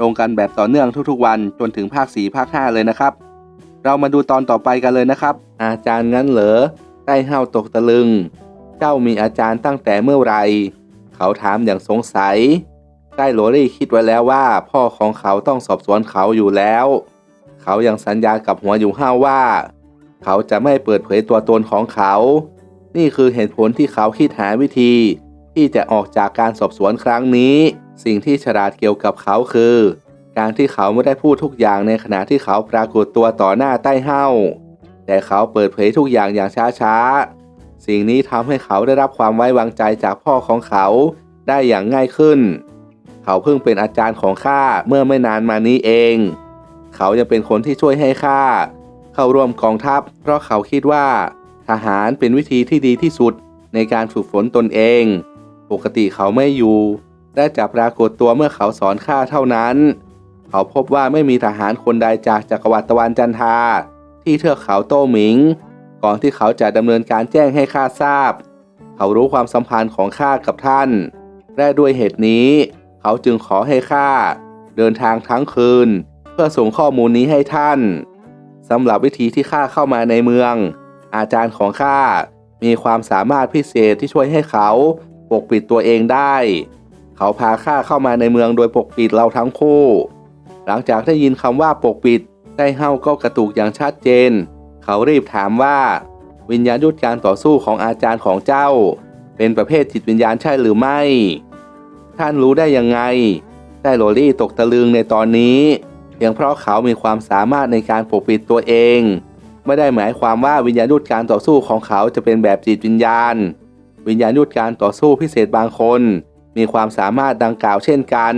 ลงกันแบบต่อเนื่องทุกๆวันจนถึงภาค 4 ภาค 5 เลยนะครับ เรามาดูตอนต่อไปกันเลยนะครับ อาจารย์งั้นเหรอใต้เห้าตกตะลึง เจ้ามีอาจารย์ตั้งแต่เมื่อไร เขาถามอย่างสงสัย ใต้โรลี่คิดไว้แล้วว่า พ่อของเขาต้องสอบสวนเขาอยู่แล้ว เขายังสัญญากับหัวอยู่ห้าว่า เขาจะไม่เปิดเผยตัวตนของเขา นี่คือเหตุผลที่เขาคิดหาวิธี ที่จะออกจากการสอบสวนครั้งนี้ สิ่งที่ฉลาดเกี่ยวกับเขาคือ การที่เขาไม่ได้พูดทุกอย่างในขณะที่เขาปรากฏตัวต่อหน้าใต้เห้าแต่เขาเปิดเผยทุกอย่างอย่างช้าๆ สิ่งนี้ทำให้เขาได้รับความไว้วางใจจากพ่อของเขาได้อย่างง่ายขึ้น เขาเพิ่งเป็นอาจารย์ของข้าเมื่อไม่นานมานี้เอง เขายังเป็นคนที่ช่วยให้ข้าเข้าร่วมกองทัพ เพราะเขาคิดว่า ทหารเป็นวิธีที่ดีที่สุดในการฝึกฝนตนเอง ปกติเขาไม่อยู่และจะปรากฏตัวเมื่อเขาสอนข้าเท่านั้น เขาพบว่าไม่มีทหารคนใดจากจักรวรรดิตะวันจันทาที่เทือกเขาโต้หมิง ก่อนที่เขาจะดำเนินการแจ้งให้ข้าทราบ เขารู้ความสัมพันธ์ของข้ากับท่านและด้วยเหตุนี้ เขาจึงขอให้ข้าเดินทางทั้งคืน เพื่อส่งข้อมูลนี้ให้ท่านสำหรับวิธีที่ข้าเข้ามาในเมือง อาจารย์ของข้ามีความสามารถพิเศษที่ช่วยให้เขา ปกปิดตัวเองได้ เขาพาข้าเข้ามาในเมืองโดยปกปิดเราทั้งคู่ หลังจากได้ยินคำว่าปกปิดได้เฮาก็กระตุกอย่างชัดเจน เขารีบถามว่า วิญญาณยุทธการต่อสู้ของอาจารย์ของเจ้า เป็นประเภทจิตวิญญาณใช่หรือไม่ ท่านรู้ได้ยังไงได้โรลี่ตกตะลึงในตอนนี้เพียงเพราะเขามีความสามารถในการปกปิดตัวเอง ไม่ได้หมายความว่าวิญญาณยุทธการต่อสู้ของเขาจะเป็นแบบจิตวิญญาณ วิญญาณยุทธการต่อสู้พิเศษบางคน มีความสามารถดังกล่าวเช่นกัน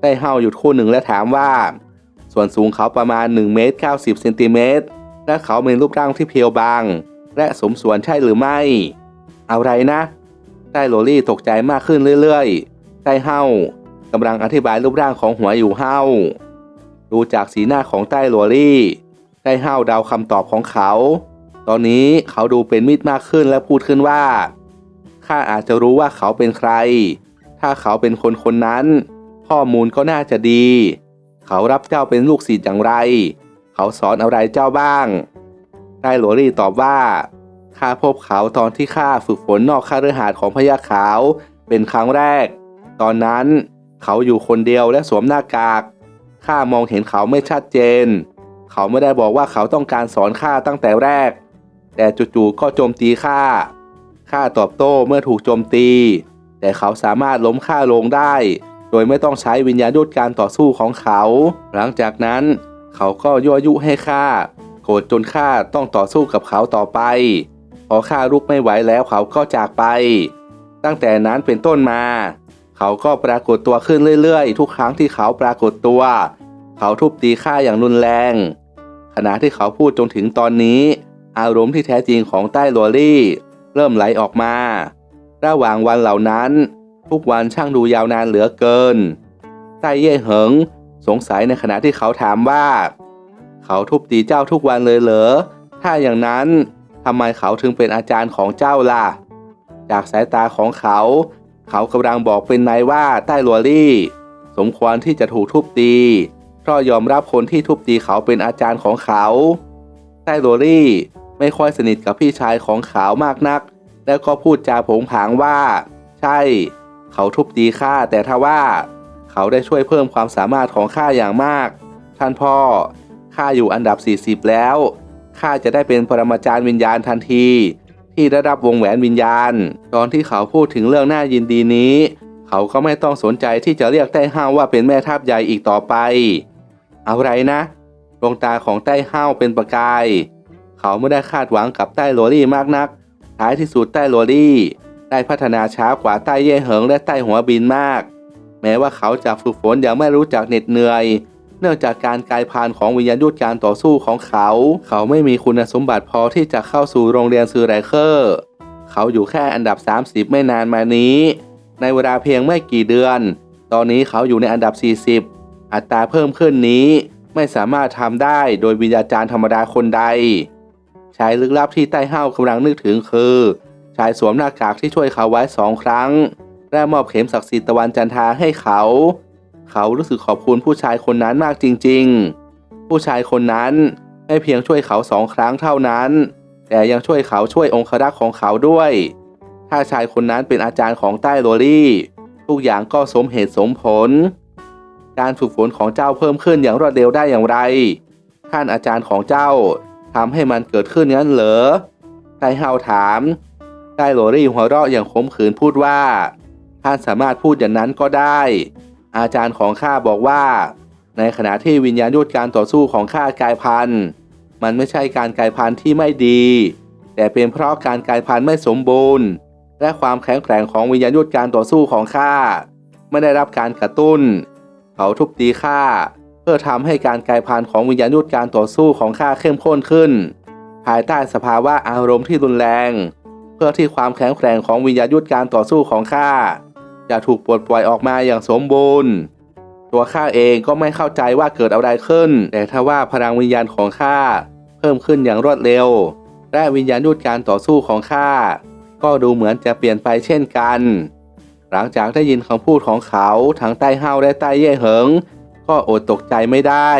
ได้เฮาหยุดคู่หนึ่งและถามว่า ส่วนสูงเขาประมาณ1เมตร90เซนติเมตรและเขามีรูปร่างที่เพียวบาง และสมส่วนใช่หรือไม่ อะไรนะไต้โรลี่ตกใจมากขึ้นเรื่อยๆไต้เฮากำลังอธิบายรูปร่างของหัวอยู่เฮาดูจากสีหน้าของไต้โรลี่ไต้เฮาเดาคำตอบของเขา ตอนนี้เขาดูเป็นมิตรมากขึ้นและพูดขึ้นว่า ข้าอาจจะรู้ว่าเขาเป็นใคร ถ้าเขาเป็นคนคนนั้น ข้อมูลก็น่าจะดี เขารับเจ้าเป็นลูกศิษย์อย่างไร เขาสอนอะไรเจ้าบ้างไต้โรลี่ตอบว่าข้าพบเขาตอนที่ข้าฝึกฝนนอกคาฤหาสน์ของพญาขาวเป็นครั้งแรก ตอนนั้นเขาอยู่คนเดียวและสวมหน้ากากข้ามองเห็นเขาไม่ชัดเจน เขาไม่ได้บอกว่าเขาต้องการสอนข้าตั้งแต่แรก แต่จู่ๆก็โจมตีข้า ข้าตอบโต้เมื่อถูกโจมตี แต่เขาสามารถล้มข้าลงได้ โดยไม่ต้องใช้วิญญาณยุทธการต่อสู้ของเขา หลังจากนั้น เขาก็ยั่วยุให้ข้าโกรธจนข้าต้องต่อสู้กับเขาต่อไป พอข้าลุกไม่ไหวแล้วเขาก็จากไป ตั้งแต่นั้นเป็นต้นมา เขาก็ปรากฏตัวขึ้นเรื่อยๆ ทุกครั้งที่เขาปรากฏตัว เขาทุบตีข้าอย่างรุนแรง ขณะที่เขาพูดจนถึงตอนนี้ อารมณ์ที่แท้จริงของใต้โรลี่ เริ่มไหลออกมา ระหว่างวันเหล่านั้น ทุกวันช่างดูยาวนานเหลือเกินใต้เย่เหิง สงสัยในขณะที่เขาถามว่า เขาทุบตีเจ้าทุกวันเลยเหรอ ถ้าอย่างนั้นทำไมเขาถึงเป็นอาจารย์ของเจ้าล่ะ จากสายตาของเขา เขากำลังบอกเป็นนายว่าใต้ลัวลี่ สมควรที่จะถูกทุบตี เพราะยอมรับคนที่ทุบตีเขาเป็นอาจารย์ของเขา ใต้ลัวลี่ ไม่ค่อยสนิทกับพี่ชายของเขามากนัก แล้วก็พูดจาผงผางว่า ใช่ เขาทุบตีข้าแต่ถ้าว่า เขาได้ช่วยเพิ่มความสามารถของข้าอย่างมาก ท่านพ่อข้าอยู่อันดับ 40 แล้วข้าจะได้เป็นปรมาจารย์วิญญาณทันที ที่ได้รับวงแหวนวิญญาณ ตอนที่เขาพูดถึงเรื่องน่ายินดีนี้ เขาก็ไม่ต้องสนใจที่จะเรียกไต้ห้าวว่าเป็นแม่ทัพใหญ่อีกต่อไป เอะไรนะดวงตาของไต้ห้าวเป็นประกาย เขาไม่ได้คาดหวังกับใต้โรลี่มากนัก ท้ายที่สุดใต้โรลี่ได้พัฒนาช้ากว่าใต้เย่เหิงและใต้หัวบินมาก แม้ว่าเขาจะฝึกฝนอย่างไม่รู้จักเหน็ดเหนื่อย เนื่องจากการกลายพันธุ์ของวิญญาณยุทธการต่อสู้ของเขา เขาไม่มีคุณสมบัติพอที่จะเข้าสู่โรงเรียนซูไรเคอร์ เขาอยู่แค่อันดับ 30 ไม่นานมานี้ ในเวลาเพียงไม่กี่เดือน ตอนนี้เขาอยู่ในอันดับ 40 อัตราเพิ่มขึ้นนี้ไม่สามารถทำได้โดยวิญญาจารย์ธรรมดาคนใด ชายลึกลับที่ใต้ห้าวกำลังนึกถึงคือ ชายสวมหน้ากากที่ช่วยเขาไว้สองครั้ง และมอบเข็มศักดิ์สิทธิ์ตะวันจันทราให้เขา เขารู้สึกขอบคุณผู้ชายคนนั้นมากจริง ๆ ผู้ชายคนนั้นไม่เพียงช่วยเขาสองครั้งเท่านั้น แต่ยังช่วยเขาช่วยองครักษ์ของเขาด้วย ถ้าชายคนนั้นเป็นอาจารย์ของใต้โรลี่ ทุกอย่างก็สมเหตุสมผล การฝึกฝนของเจ้าเพิ่มขึ้นอย่างรวดเร็วได้อย่างไร ท่านอาจารย์ของเจ้า ทำให้มันเกิดขึ้นงั้นเหรอไต้เฮาถามไต้โรลี่หัวเราะอย่างขมขื่นพูดว่าท่านสามารถพูดอย่างนั้นก็ได้ อาจารย์ของข้าบอกว่า ในขณะที่วิญญาณยุทธการต่อสู้ของข้ากายพันธุ์ มันไม่ใช่การกายพันธุ์ที่ไม่ดี แต่เป็นเพราะการกายพันธุ์ไม่สมบูรณ์ และความแข็งแกร่งของวิญญาณยุทธการต่อสู้ของข้าไม่ได้รับการกระตุ้น เขาทุบตีข้า พื่อทำให้การกลายพันธุ์ของวิญญาณยุทธการต่อสู้ของข้าเข้มข้นขึ้น ภายใต้สภาวะอารมณ์ที่รุนแรง เพื่อที่ความแข็งแกร่งของวิญญาณยุทธการต่อสู้ของข้าจะถูกปลดปล่อยออกมาอย่างสมบูรณ์ ตัวข้าเองก็ไม่เข้าใจว่าเกิดอะไรขึ้น แต่ถ้าว่าพลังวิญญาณของข้าเพิ่มขึ้นอย่างรวดเร็ว และวิญญาณยุทธการต่อสู้ของข้าก็ดูเหมือนจะเปลี่ยนไปเช่นกัน หลังจากได้ยินคำพูดของเขาทั้งใต้เฮาและใต้เย่เหิง ก็อดตกใจไม่ได้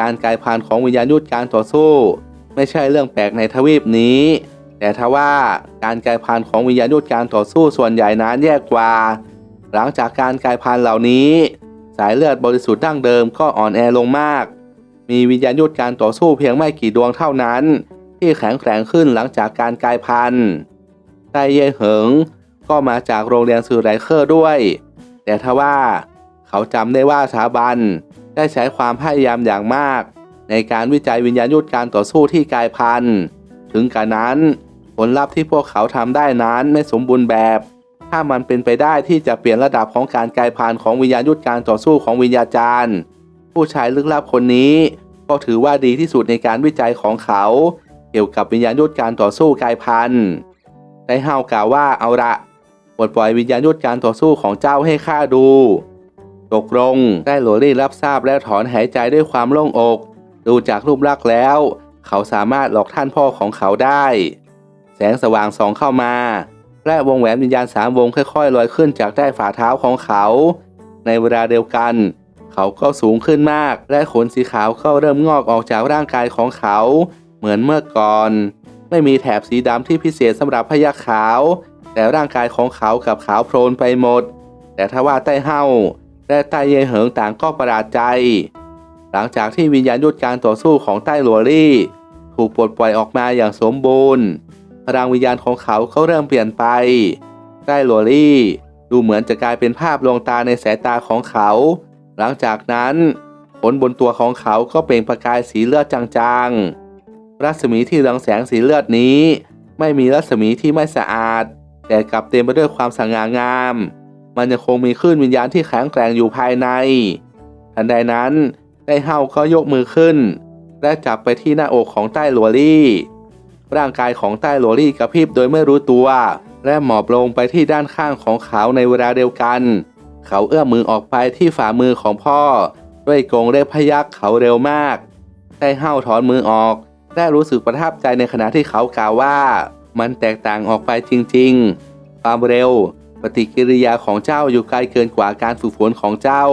การกลายพันธุ์ของวิญญาณยุทธการต่อสู้ ไม่ใช่เรื่องแปลกในทวีปนี้ แต่ถ้าว่าการกลายพันธุ์ของวิญญาณยุทธการต่อสู้ส่วนใหญ่นั้นแย่กว่า หลังจากการกลายพันธุ์เหล่านี้ สายเลือดบริสุทธิ์ดั้งเดิมก็อ่อนแอลงมาก มีวิญญาณยุทธการต่อสู้เพียงไม่กี่ดวงเท่านั้น ที่แข็งแกร่งขึ้นหลังจากการกลายพันธุ์ไตเย่เหิงก็มาจากโรงเรียนสื่อไรเคอร์ด้วย แต่ทว่า เขาจำได้ว่าสถาบันได้ใช้ความพยายามอย่างมาก ในการวิจัยวิญญาณยุทธการต่อสู้ที่กายพันธุ์ ถึงกระนั้น ผลลัพธ์ที่พวกเขาทำได้นั้นไม่สมบูรณ์แบบ ถ้ามันเป็นไปได้ที่จะเปลี่ยนระดับของการกายพันธุ์ของวิญญาณยุทธการต่อสู้ของวิญญาจารย์ ผู้ชายลึกลับคนนี้ ก็ถือว่าดีที่สุดในการวิจัยของเขา เกี่ยวกับวิญญาณยุทธการต่อสู้กายพันธุ์ได้ห้าวกล่าวว่าเอาละปลดปล่อยวิญญาณยุทธการต่อสู้ของเจ้าให้ข้าดู ตกลงได้โหลลี่รับทราบและถอนหายใจด้วยความโล่งอก ดูจากรูปลักษณ์แล้ว เขาสามารถหลอกท่านพ่อของเขาได้ แสงสว่างส่องเข้ามา และวงแหวนวิญญาณสามวงค่อยๆลอยขึ้นจากใต้ฝ่าเท้าของเขา ในเวลาเดียวกัน เขาก็สูงขึ้นมาก และขนสีขาวก็เริ่มงอกออกจากร่างกายของเขา เหมือนเมื่อก่อน ไม่มีแถบสีดำที่พิเศษสำหรับพยักขาว แต่ร่างกายของเขากับขาวโพลนไปหมด แต่ถ้าว่าใต้เฮา และใต้เยเหิงต่างก็ประหลาดใจ หลังจากที่วิญญาณยุทธการต่อสู้ของใต้หลัวลี่ ถูกปลดปล่อยออกมาอย่างสมบูรณ์พลังวิญญาณของเขาเขาเริ่มเปลี่ยนไปใต้หลัวลี่ดูเหมือนจะกลายเป็นภาพลวงตาในสายตาของเขา หลังจากนั้นขนบนตัวของเขาก็เปล่งประกายสีเลือดจางๆ รัศมีที่เรืองแสงสีเลือดนี้ ไม่มีรัศมีที่ไม่สะอาด แต่กลับเต็มไปด้วยความสง่างาม มันยังคงมีคลื่นวิญญาณที่แข็งแกร่งอยู่ภายใน ทันใดนั้นได้เฮาก็ยกมือขึ้น และจับไปที่หน้าอกของใต้หลัวลี่ ร่างกายของใต้หลัวลี่กระพริบโดยไม่รู้ตัว และหมอบลงไปที่ด้านข้างของเขาในเวลาเดียวกัน เขาเอื้อมมือออกไปที่ฝ่ามือของพ่อ ด้วยกรงเล็บพยักเขาเร็วมากได้เฮาถอนมือออก และรู้สึกประทับใจในขณะที่เขากล่าวว่า มันแตกต่างออกไปจริง ๆ ความเร็ว ฏิกิริยาของเจ้าอยู่ไกลเกินกว่าการฝึกฝนของเจ้า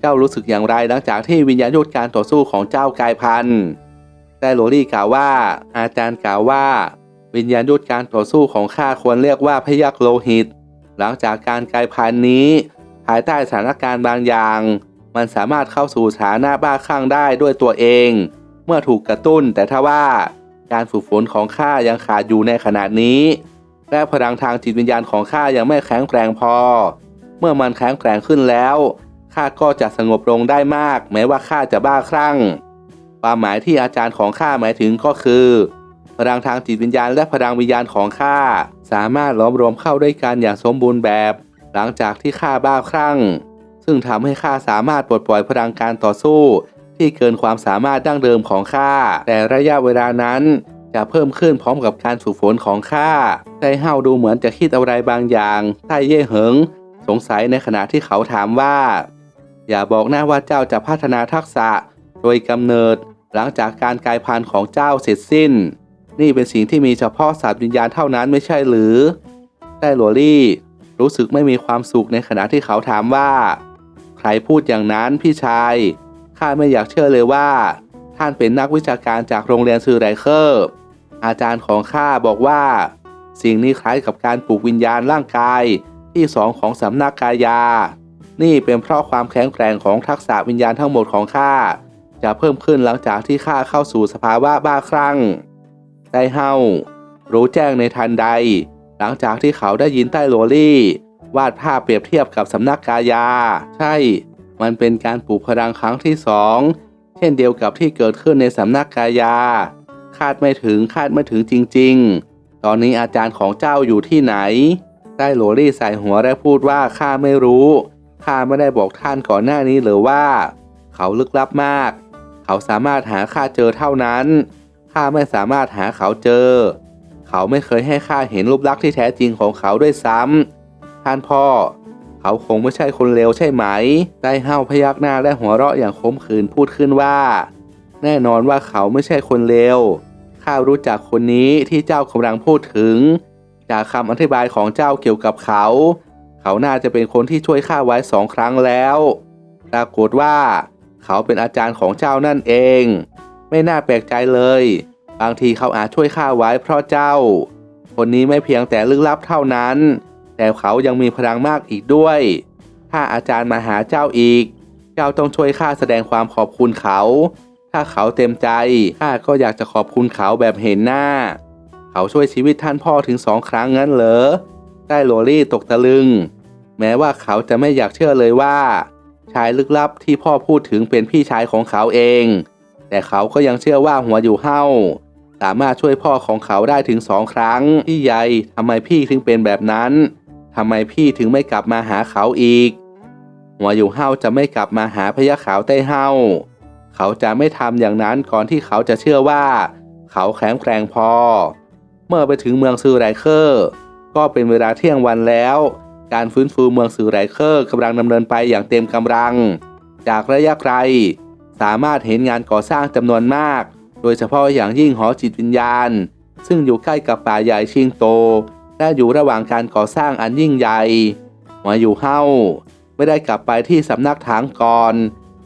เจ้ารู้สึกอย่างไรหลังจากที่วิญญาณยุทธการต่อสู้ของเจ้ากลายพันธุ์แต่โรลี่กล่าวว่า อาจารย์กล่าวว่า วิญญาณยุทธการต่อสู้ของข้าควรเรียกว่าพยักโลหิต หลังจากการกลายพันธุ์นี้ ภายใต้สถานการณ์บางอย่าง มันสามารถเข้าสู่ฐานะบ้าคลั่งได้ด้วยตัวเอง เมื่อถูกกระตุ้นแต่ถ้าว่าการฝึกฝนของข้ายังขาดอยู่ในขณะนี้ และพลังทางจิตวิญญาณของข้ายังไม่แข็งแกร่งพอ เมื่อมันแข็งแกร่งขึ้นแล้วข้าก็จะสงบลงได้มาก แม้ว่าข้าจะบ้าคลั่ง ความหมายที่อาจารย์ของข้าหมายถึงก็คือ พลังทางจิตวิญญาณและพลังวิญญาณของข้าสามารถล้อมรวมเข้าด้วยกันอย่างสมบูรณ์แบบ หลังจากที่ข้าบ้าคลั่ง ซึ่งทำให้ข้าสามารถปลดปล่อยพลังการต่อสู้ ที่เกินความสามารถดั้งเดิมของข้าแต่ระยะเวลานั้น จะเพิ่มขึ้นพร้อมกับการฝึกฝนของข้าไต้เฮาดูเหมือนจะคิดอะไรบางอย่างใต้เย่เหิง สงสัยในขณะที่เขาถามว่า อย่าบอกนะว่าเจ้าจะพัฒนาทักษะ โดยกำเนิด หลังจากการกลายพันธุ์ของเจ้าเสร็จสิ้น นี่เป็นสิ่งที่มีเฉพาะสัตว์วิญญาณเท่านั้นไม่ใช่หรือไต้หลัวลี่ รู้สึกไม่มีความสุขในขณะที่เขาถามว่า ใครพูดอย่างนั้นพี่ชายข้าไม่อยากเชื่อเลยว่า ท่านเป็นนักวิชาการจากโรงเรียนซือไรเคอร์ อาจารย์ของข้าบอกว่า สิ่งนี้คล้ายกับการปลูกวิญญาณร่างกายที่สองของสำนักกายา นี่เป็นเพราะความแข็งแกร่งของทักษะวิญญาณทั้งหมดของข้าจะเพิ่มขึ้นหลังจากที่ข้าเข้าสู่สภาวะบ้าคลั่งไต้เฮารู้แจ้งในทันใด หลังจากที่เขาได้ยินใต้โรลี่ วาดภาพเปรียบเทียบกับสำนักกายา ใช่ มันเป็นการปลูกพลังครั้งที่สองเช่นเดียวกับที่เกิดขึ้นในสำนักกายา คาดไม่ถึงคาดไม่ถึงจริง ๆ ตอนนี้อาจารย์ของเจ้าอยู่ที่ไหนใต้โรลี่ใส่หัวและพูดว่าข้าไม่รู้ข้าไม่ได้บอกท่านก่อนหน้านี้หรือว่า เขาลึกลับมาก เขาสามารถหาข้าเจอเท่านั้นข้าไม่สามารถหาเขาเจอ เขาไม่เคยให้ข้าเห็นรูปลักษณ์ที่แท้จริงของเขาด้วยซ้ำท่านพ่อ เขาคงไม่ใช่คนเลวใช่ไหม ได้เห้าพยักหน้าและหัวเราะอย่างขมขื่นพูดขึ้นว่า แน่นอนว่าเขาไม่ใช่คนเลว ข้ารู้จักคนนี้ที่เจ้ากำลังพูดถึง จากคำอธิบายของเจ้าเกี่ยวกับเขา เขาน่าจะเป็นคนที่ช่วยข้าไว้สองครั้งแล้ว ปรากฏว่า เขาเป็นอาจารย์ของเจ้านั่นเอง ไม่น่าแปลกใจเลย บางทีเขาอาจช่วยข้าไว้เพราะเจ้า คนนี้ไม่เพียงแต่ลึกลับเท่านั้น แต่เขายังมีพลังมากอีกด้วย ถ้าอาจารย์มาหาเจ้าอีก เจ้าต้องช่วยข้าแสดงความขอบคุณเขา ถ้าเขาเต็มใจข้าก็อยากจะขอบคุณเขาแบบเห็นหน้า เขาช่วยชีวิตท่านพ่อถึงสองครั้งงั้นเหรอได้โรลี่ตกตะลึง แม้ว่าเขาจะไม่อยากเชื่อเลยว่า ชายลึกลับที่พ่อพูดถึงเป็นพี่ชายของเขาเอง แต่เขาก็ยังเชื่อว่าหัวอยู่เห้าสามารถช่วยพ่อของเขาได้ถึงสองครั้งพี่ใหญ่ทำไมพี่ถึงเป็นแบบนั้นทำไมพี่ถึงไม่กลับมาหาเขาอีก หัวอยู่เห้าจะไม่กลับมาหาพญาขาวใต้เห้า เขาจะไม่ทำอย่างนั้นก่อนที่เขาจะเชื่อว่า เขาแข็งแกร่งพอ เมื่อไปถึงเมืองซือไรเคอร์ ก็เป็นเวลาเที่ยงวันแล้ว การฟื้นฟูเมืองซือไรเคอร์กำลังดำเนินไปอย่างเต็มกำลัง จากระยะไกล สามารถเห็นงานก่อสร้างจำนวนมาก โดยเฉพาะอย่างยิ่งหอจิตวิญญาณ ซึ่งอยู่ใกล้กับป่าใหญ่ชิงโต และอยู่ระหว่างการก่อสร้างอันยิ่งใหญ่หัวอยู่เฮ้าไม่ได้กลับไปที่สำนักถางก่อน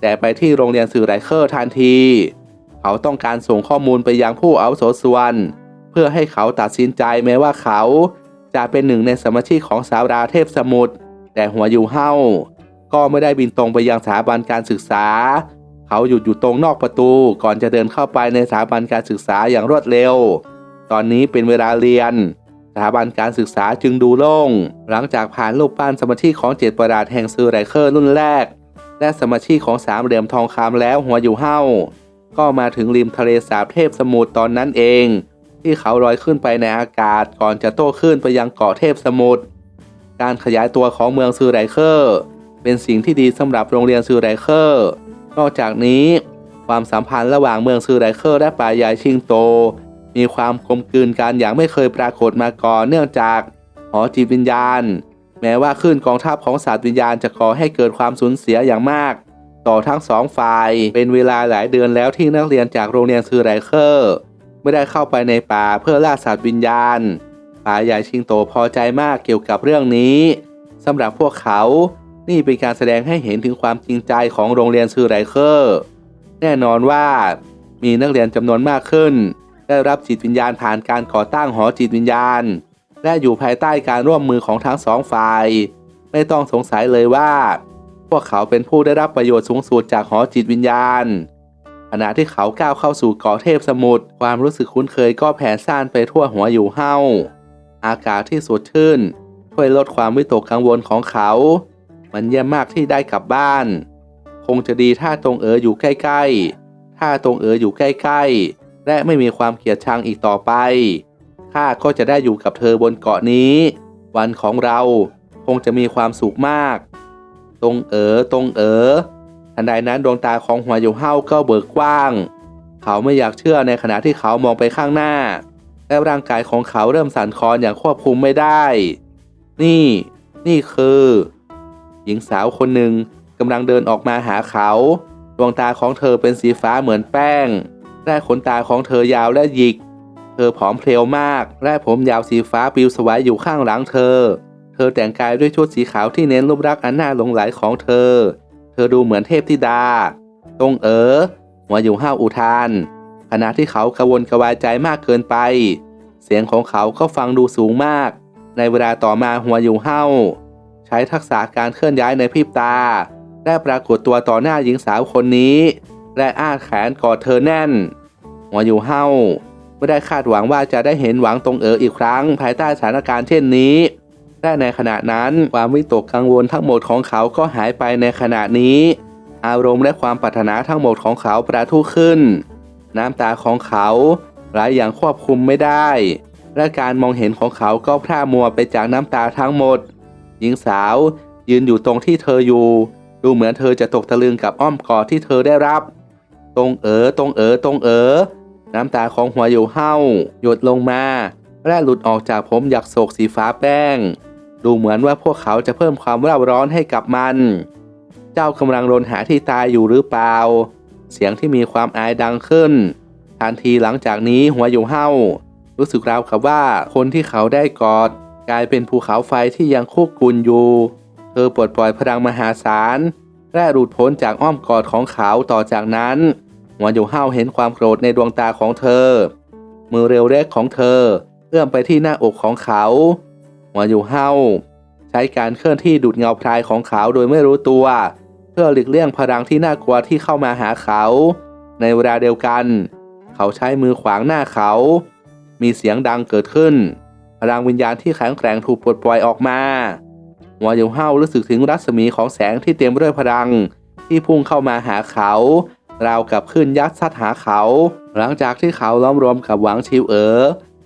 แต่ไปที่โรงเรียนสื่อไรเคอร์ทันที เขาต้องการส่งข้อมูลไปยังผู้อาวุโสส่วน เพื่อให้เขาตัดสินใจแม้ว่าเขา จะเป็นหนึ่งในสมาชิกของสาวราเทพสมุทรแต่หัวอยู่เฮาก็ไม่ได้บินตรงไปยังสถาบันการศึกษา เขาหยุดอยู่ตรงนอกประตู ก่อนจะเดินเข้าไปในสถาบันการศึกษาอย่างรวดเร็ว ตอนนี้เป็นเวลาเรียน สถาบันการศึกษาจึงดูโล่ง หลังจากผ่านรูปปั้นสมาชิกของเจ็ดประดาษแห่งซือไรเคอร์รุ่นแรก และสมาชิกของสามเหลี่ยมทองคำแล้วหัวอยู่เห้าก็มาถึงริมทะเลสาบเทพสมุทรตอนนั้นเอง ที่เขาลอยขึ้นไปในอากาศก่อนจะโต้ขึ้นไปยังเกาะเทพสมุทรการขยายตัวของเมืองซือไรเคอร์ เป็นสิ่งที่ดีสำหรับโรงเรียนซือไรเคอร์ นอกจากนี้ ความสัมพันธ์ระหว่างเมืองซือไรเคอร์และป่าใหญ่ชิงโต มีความกลมกลืนกันอย่างไม่เคยปรากฏมาก่อนเนื่องจากหอจิตวิญญาณ แม้ว่าคลื่นกองทัพของศาสตร์วิญญาณจะก่อให้เกิดความสูญเสียอย่างมาก ต่อทั้งสองฝ่าย เป็นเวลาหลายเดือนแล้วที่นักเรียนจากโรงเรียนซือไรเคอร์ไม่ได้เข้าไปในป่าเพื่อล่าสัตว์วิญญาณป่าใหญ่ชิงโตพอใจมากเกี่ยวกับเรื่องนี้สำหรับพวกเขา นี่เป็นการแสดงให้เห็นถึงความจริงใจของโรงเรียนซือไรเคอร์แน่นอนว่า มีนักเรียนจำนวนมากขึ้น ได้รับจิตวิญญาณผ่านการก่อตั้งหอจิตวิญญาณ และอยู่ภายใต้การร่วมมือของทั้งสองฝ่าย ไม่ต้องสงสัยเลยว่า พวกเขาเป็นผู้ได้รับประโยชน์สูงสุดจากหอจิตวิญญาณ ขณะที่เขาก้าวเข้าสู่เกาะเทพสมุทรความรู้สึกคุ้นเคยก็แผ่ซ่านไปทั่วหัวอยู่เห้าอากาศที่สดชื่น ช่วยลดความวิตกกังวลของเขา มันเยี่ยมมากที่ได้กลับบ้าน คงจะดีถ้าตรงเอ๋ออยู่ใกล้ๆ ถ้าตรงเอ๋ออยู่ใกล้ๆ และไม่มีความเกลียดชังอีกต่อไป ข้าก็จะได้อยู่กับเธอบนเกาะนี้ วันของเราคงจะมีความสุขมาก ตรงเอ๋อตรงเอ๋อทันใดนั้นดวงตาของหัวอยู่เฮาก็เบิกกว้าง เขาไม่อยากเชื่อในขณะที่เขามองไปข้างหน้า และร่างกายของเขาเริ่มสั่นคลอนอย่างควบคุมไม่ได้ นี่ นี่คือ หญิงสาวคนหนึ่งกำลังเดินออกมาหาเขา ดวงตาของเธอเป็นสีฟ้าเหมือนแป้งและขนตาของเธอยาวและหยิก เธอผอมเพรียวมาก และผมยาวสีฟ้าปลิวสวายอยู่ข้างหลังเธอ เธอแต่งกายด้วยชุดสีขาวที่เน้นรูปลักษณ์อันน่าหลงไหลของเธอ เธอดูเหมือนเทพธิดา ตรงเอ๋อหัวอยู่ห้าวอุทาน ขณะที่เขากระวนกระวายใจมากเกินไป เสียงของเขาก็ฟังดูสูงมาก ในเวลาต่อมาหัวอยู่ห้าใช้ทักษะการเคลื่อนย้ายในพริบตาและปรากฏตัวต่อหน้าหญิงสาวคนนี้ และอ้าแขนกอดเธอแน่น หัวอยู่เฮา ไม่ได้คาดหวังว่าจะได้เห็นหวังตรงเอ๋ออีกครั้ง ภายใต้สถานการณ์เช่นนี้และในขณะนั้นความวิตกกังวลทั้งหมดของเขาก็หายไปในขณะนี้ อารมณ์และความปรารถนาทั้งหมดของเขาประทุขึ้น น้ำตาของเขาไหลอย่างควบคุมไม่ได้ และการมองเห็นของเขาก็พร่ามัวไปจากน้ำตาทั้งหมด หญิงสาวยืนอยู่ตรงที่เธออยู่ ดูเหมือนเธอจะตกตะลึงกับอ้อมกอดที่เธอได้รับ ตรงเอ๋อตรงเอ๋อตรงเอ๋อ น้ำตาของหัวอยู่เห้าหยดลงมา และหลุดออกจากผมหยักโศกสีฟ้าแป้ง ดูเหมือนว่าพวกเขาจะเพิ่มความร่าร้อนให้กับมัน เจ้ากำลังรนหาที่ตายอยู่หรือเปล่า เสียงที่มีความอายดังขึ้น ทันทีหลังจากนี้หัวอยู่เห้ารู้สึกราวกับว่าคนที่เขาได้กอด กลายเป็นภูเขาไฟที่ยังคุกกุนอยู่ เธอปลดปล่อยพลังมหาศาลและหลุดพ้นจากอ้อมกอดของเขาต่อจากนั้น หัวอยู่เห้าเห็นความโกรธในดวงตาของเธอ มือเร็วเล็กของเธอ เอื้อมไปที่หน้าอกของเขา หัวอยู่เห้าใช้การเคลื่อนที่ดูดเงาพรายของเขาโดยไม่รู้ตัว เพื่อหลีกเลี่ยงพลังที่น่ากลัวที่เข้ามาหาเขา ในเวลาเดียวกัน เขาใช้มือขวางหน้าเขา มีเสียงดังเกิดขึ้น พลังวิญญาณที่แข็งแกร่งถูกปลดปล่อยออกมาหัวอยู่เห้ารู้สึกถึงรัศมีของแสงที่เต็มด้วยพลังที่พุ่งเข้ามาหาเขา ราวกับขึ้นยักษ์ซัดหาเขา หลังจากที่เขาล้อมรวมกับหวังชิวเอ๋อ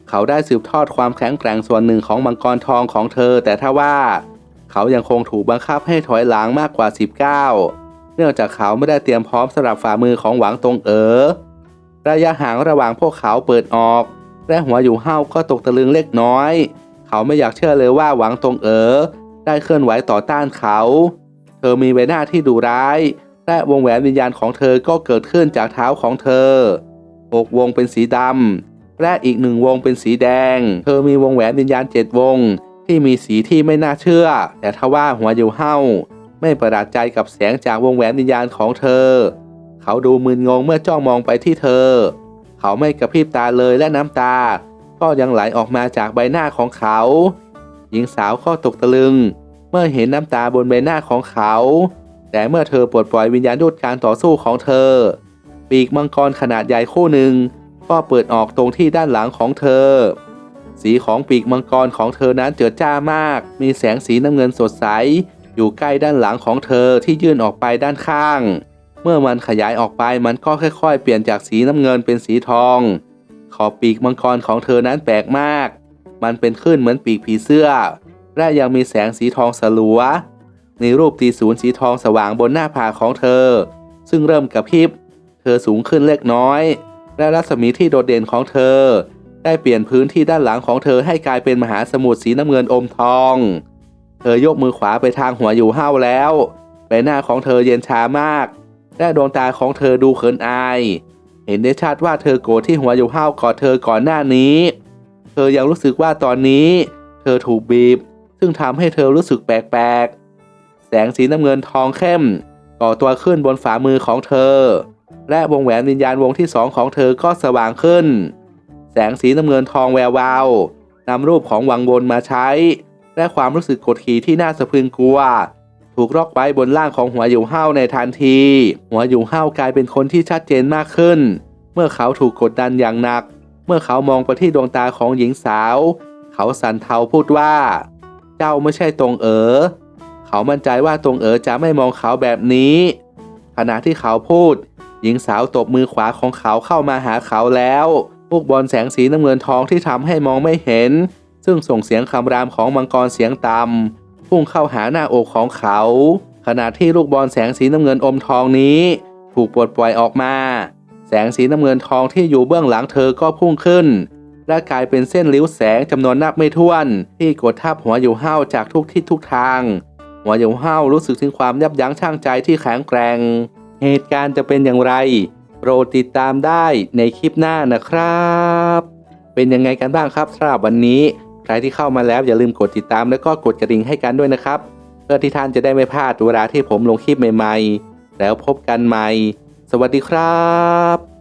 เขาได้สืบทอดความแข็งแกร่งส่วนหนึ่งของมังกรทองของเธอ แต่ถ้าว่า เขายังคงถูกบังคับให้ถอยหลังมากกว่า 19 เนื่องจากเขาไม่ได้เตรียมพร้อมสำหรับฝ่ามือของหวังตงเอ๋อระยะห่างระหว่างพวกเขาเปิดออก และหัวอยู่เห้าก็ตกตะลึงเล็กน้อย เขาไม่อยากเชื่อเลยว่าหวังตงเอ๋อได้เคลื่อนไหวต่อต้านเขา เธอมีใบหน้าที่ดุร้าย และวงแหวนวิญญาณของเธอก็เกิดขึ้นจากเท้าของเธออกวงเป็นสีดำและอีกหนึ่งวงเป็นสีแดง เธอมีวงแหวนวิญญาณเจ็ดวง ที่มีสีที่ไม่น่าเชื่อ แต่ทว่าหัวอยู่เห้าไม่ประหลาดใจกับแสงจากวงแหวนวิญญาณของเธอ เขาดูมึนงงเมื่อจ้องมองไปที่เธอ เขาไม่กระพริบตาเลยและน้ำตา ก็ยังไหลออกมาจากใบหน้าของเขา หญิงสาวก็ตกตะลึง เมื่อเห็นน้ำตาบนใบหน้าของเขา แต่เมื่อเธอปลดปล่อยวิญญาณยุดการต่อสู้ของเธอ ปีกมังกรขนาดใหญ่คู่หนึ่งก็เปิดออกตรงที่ด้านหลังของเธอ สีของปีกมังกรของเธอนั้นเจิดจ้ามาก มีแสงสีน้ำเงินสดใส อยู่ใกล้ด้านหลังของเธอที่ยื่นออกไปด้านข้าง เมื่อมันขยายออกไปมันก็ค่อยๆ เปลี่ยนจากสีน้ำเงินเป็นสีทอง ขอบปีกมังกรของเธอนั้นแปลกมาก มันเป็นขึ้นเหมือนปีกผีเสื้อ และยังมีแสงสีทองสลัว ในรูปตีศูนย์สีทองสว่างบนหน้าผากของเธอ ซึ่งเริ่มกระพริบ เธอสูงขึ้นเล็กน้อย และรัศมีที่โดดเด่นของเธอ ได้เปลี่ยนพื้นที่ด้านหลังของเธอให้กลายเป็นมหาสมุทรสีน้ำเงินอมทอง เธอยกมือขวาไปทางหัวอยู่ห้าวแล้วใบหน้าของเธอเย็นชามาก และดวงตาของเธอดูเขินอาย เห็นได้ชัดว่าเธอโกรธที่หัวอยู่ห้าวกอดเธอก่อนหน้านี้ เธอยังรู้สึกว่าตอนนี้ เธอถูกบีบ ซึ่งทำให้เธอรู้สึกแปลกๆ แสงสีน้ำเงินทองเข้มก่อตัวขึ้นบนฝ่ามือของเธอ และวงแหวนวิญญาณวงที่สองของเธอก็สว่างขึ้น แสงสีน้ำเงินทองแวววาวนำรูปของวังวนมาใช้ และความรู้สึกกดขี่ที่น่าสะพรึงกลัว ถูกล็อกไว้บนล่างของหัวอยู่ห้าในทันที หัวอยู่ห้ากลายเป็นคนที่ชัดเจนมากขึ้น เมื่อเขาถูกกดดันอย่างหนัก เมื่อเขามองไปที่ดวงตาของหญิงสาว เขาสั่นเทาพูดว่า เจ้าไม่ใช่ตรงเอ๋อ เขามั่นใจว่าตรงเอ๋อจะไม่มองเขาแบบนี้ ขณะที่เขาพูด หญิงสาวตบมือขวาของเขาเข้ามาหาเขาแล้วลูกบอลแสงสีน้ำเงินทองที่ทำให้มองไม่เห็น ซึ่งส่งเสียงคำรามของมังกรเสียงต่ำพุ่งเข้าหาหน้าอกของเขา ขณะที่ลูกบอลแสงสีน้ำเงินอมทองนี้ ถูกปลดปล่อยออกมา แสงสีน้ำเงินทองที่อยู่เบื้องหลังเธอก็พุ่งขึ้นและกลายเป็นเส้นลิ้วแสงจำนวนนับไม่ถ้วน ที่กดทับหัวอยู่เห้าจากทุกทิศทุกทาง หัวอยู่เห้ารู้สึกถึงความยับยั้งชั่งใจที่แข็งแกร่ง เหตุการณ์จะเป็นอย่างไร โปรดติดตามได้ในคลิปหน้านะครับ เป็นยังไงกันบ้างครับสำหรับวันนี้ ใครที่เข้ามาแล้วอย่าลืมกดติดตามแล้วก็กดกระดิ่งให้กันด้วยนะครับ เพื่อที่ท่านจะได้ไม่พลาดเวลาที่ผมลงคลิปใหม่ ๆ แล้วพบกันใหม่ สวัสดีครับ